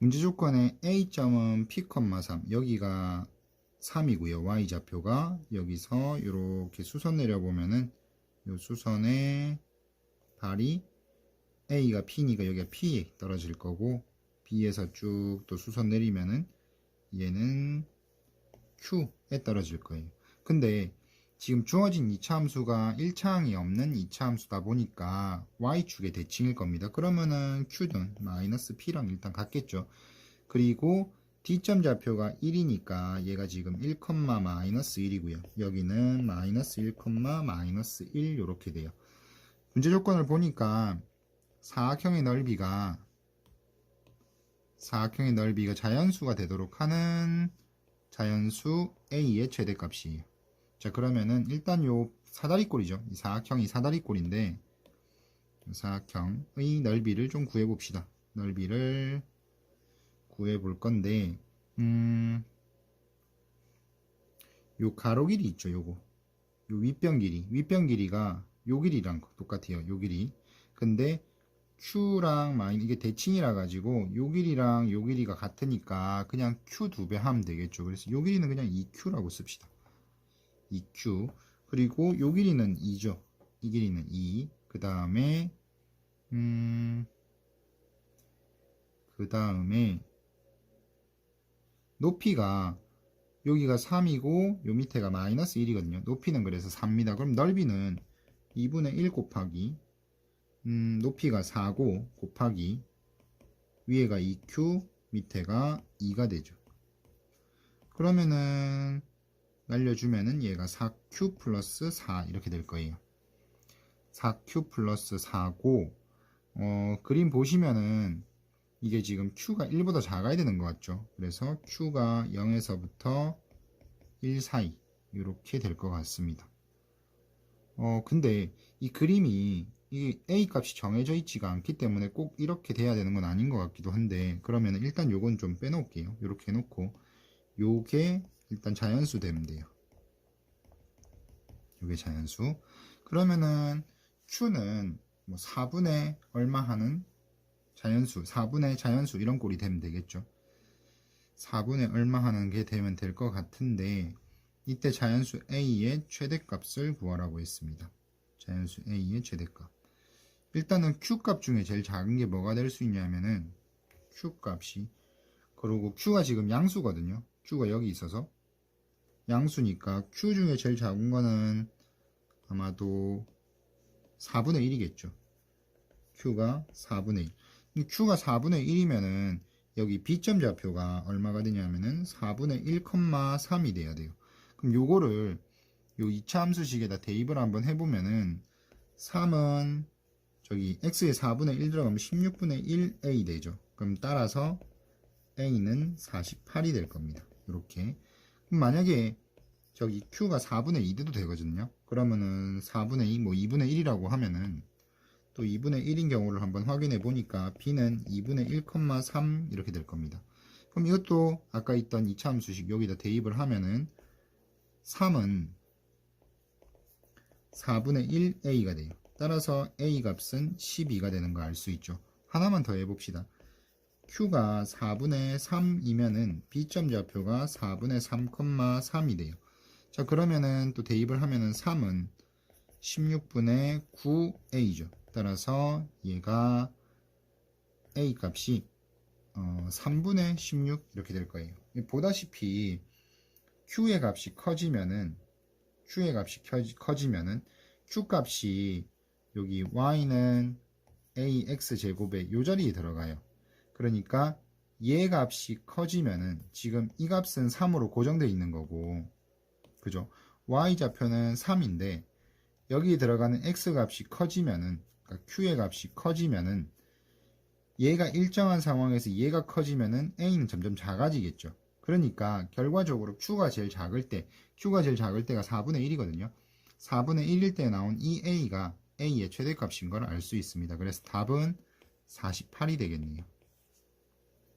문제 조건에 A점은 P,3 여기가 3이고요. Y좌표가 여기서 이렇게 수선 내려보면은 이 수선의 발이 A가 P니까 여기가 P에 떨어질 거고 B에서 쭉 또 수선 내리면은 얘는 Q에 떨어질 거예요. 근데 지금 주어진 이차함수가 1차 항이 없는 이차함수다 보니까 y축의 대칭일 겁니다. 그러면은 q는 마이너스 p랑 일단 같겠죠. 그리고 D점 좌표가 1이니까 얘가 지금 1, 마이너스 1이고요. 여기는 마이너스 1, 마이너스 1 이렇게 돼요. 문제 조건을 보니까 사각형의 넓이가 사각형의 넓이가 자연수가 되도록 하는 자연수 a의 최대값이에요. 자 그러면은 일단 요 사다리꼴이죠. 이 사각형이 사다리꼴인데 사각형의 넓이를 좀 구해 봅시다. 넓이를 구해 볼 건데 음, 요 가로 길이 있죠. 요거 요 윗변 길이 윗변 길이가 요 길이랑 똑같아요. 요 길이 근데 Q랑 마이 이게 대칭이라 가지고 요 길이랑 요 길이가 같으니까 그냥 Q 두 배 하면 되겠죠. 그래서 요 길이는 그냥 2Q라고 씁시다. 2Q 그리고 요 길이는 2죠. 이 길이는 2 그 다음에 음, 그 다음에 높이가 여기가 3이고 요 밑에가 마이너스 1이거든요. 높이는 그래서 3입니다. 그럼 넓이는 2분의 1 곱하기 음, 높이가 4고 곱하기 위에가 2Q 밑에가 2가 되죠. 그러면은 날려주면은 얘가 4q 플러스 4 이렇게 될 거예요. 4q 플러스 4고 어, 그림 보시면은 이게 지금 q가 1보다 작아야 되는 것 같죠. 그래서 q가 0에서부터 1 사이 이렇게 될 것 같습니다. 어 근데 이 그림이 이 a 값이 정해져 있지가 않기 때문에 꼭 이렇게 돼야 되는 건 아닌 것 같기도 한데 그러면 일단 요건 좀 빼놓을게요. 이렇게 해놓고 요게 일단 자연수 되면 돼요. 이게 자연수. 그러면은 q는 뭐 4분의 얼마 하는 자연수, 4분의 자연수 이런 꼴이 되면 되겠죠. 4분의 얼마 하는 게 되면 될 것 같은데 이때 자연수 a의 최대값을 구하라고 했습니다. 자연수 a의 최대값. 일단은 q값 중에 제일 작은 게 뭐가 될 수 있냐면은 q값이 그리고 q가 지금 양수거든요. q가 여기 있어서 양수니까 q 중에 제일 작은 거는 아마도 4분의 1이겠죠. q가 4분의 1. q가 4분의 1이면은 여기 b점 좌표가 얼마가 되냐면은 4분의 1,3이 돼야 돼요. 그럼 요거를 요 2차 함수식에다 대입을 한번 해보면은 3은 저기 x에 4분의 1 들어가면 16분의 1a 되죠. 그럼 따라서 a는 48이 될 겁니다. 이렇게 만약에 저기 q가 4분의 2돼도 되거든요. 그러면은 4분의 2, 뭐 2분의 1이라고 하면은 또 2분의 1인 경우를 한번 확인해 보니까 b는 2분의 1,3 이렇게 될 겁니다. 그럼 이것도 아까 있던 2차 함수식 여기다 대입을 하면은 3은 4분의 1a가 돼요. 따라서 a 값은 12가 되는 거 알 수 있죠. 하나만 더 해봅시다. Q가 4분의 3이면은 b점 좌표가 4분의 3,3이 돼요. 자 그러면은 또 대입을 하면은 3은 16분의 9a죠. 따라서 얘가 a 값이 어, 3분의 16 이렇게 될 거예요. 보다시피 q의 값이 커지면은 q의 값이 커지면은 q 값이 여기 y는 ax 제곱에 요 자리에 들어가요. 그러니까 얘 값이 커지면은 지금 이 값은 3으로 고정되어 있는 거고 그죠? y좌표는 3인데 여기 들어가는 x 값이 커지면은 그러니까 q의 값이 커지면은 얘가 일정한 상황에서 얘가 커지면은 a는 점점 작아지겠죠. 그러니까 결과적으로 q가 제일 작을 때 q가 제일 작을 때가 4분의 1이거든요. 4분의 1일 때 나온 이 a가 a의 최대값인 걸 알 수 있습니다. 그래서 답은 48이 되겠네요.